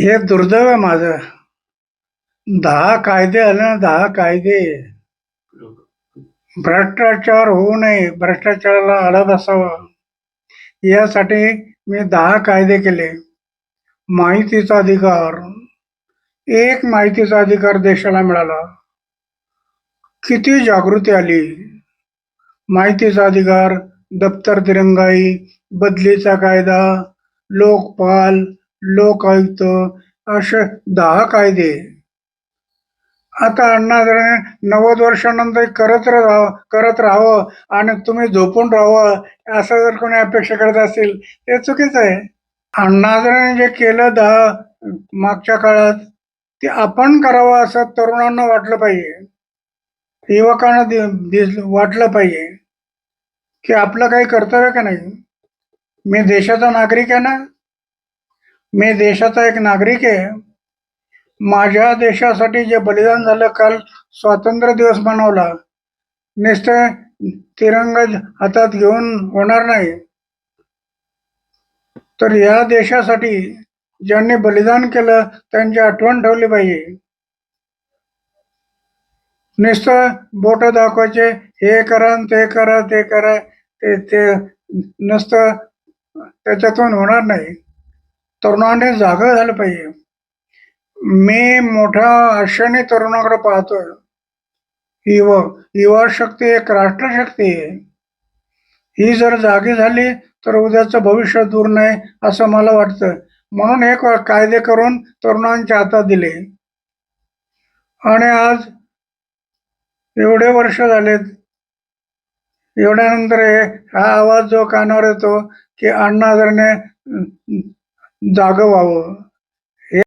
हे दुर्दैव आहे माझं. दहा कायदे आले ना दहा कायदे. भ्रष्टाचार होऊ नये भ्रष्टाचाराला आळा बसावा. यासाठी मी दहा कायदे केले. माहितीचा अधिकार. एक माहितीचा अधिकार देशाला मिळाला. किती जागृती आली. माहितीचा अधिकार दप्तर दिरंगाई बदलीचा कायदा लोकपाल लोक आयुक्त असे दहा कायदे. आता अण्णा नव्वद वर्षानंतर करत राहावं करत राहावं आणि तुम्ही झोपून राहावं असं जर कोणी अपेक्षा करत असेल ते चुकीचं आहे. अण्णादारांनी जे केलं दहा मागच्या काळात ते आपण करावं असं तरुणांना वाटलं पाहिजे. युवकांना दि- दिस- वाटलं पाहिजे. की आपलं काही कर्तव्य का नाही? मी देशाचा नागरिक आहे ना? मी देशाचा एक नागरिक आहे. माझ्या देशासाठी जे बलिदान झालं काल स्वातंत्र्य दिवस मनवला. नुसतं तिरंगा हातात घेऊन होणार नाही. तर या देशासाठी ज्यांनी बलिदान केलं त्यांची आठवण ठेवली पाहिजे. नुसतं बोट दाखवायचे हे करा ते करा ते करा ते ते नुसतं त्याच्यातून होणार नाही. तरुणाने जाग झालं पाहिजे. मी मोठ्या आशेने तरुणाकडे पाहतोय. युवक युवा शक्ती एक राष्ट्रशक्ती आहे. ही जर जागी झाली तर उद्याचं भविष्य दूर नाही असं मला वाटतं. म्हणून एक कायदे करून तरुणांच्या हातात दिले. आणि आज एवढे वर्ष झालेत. एवढ्यानंतर हा आवाज जो कानावर येतो की अण्णा हजारेने जागं व्हावं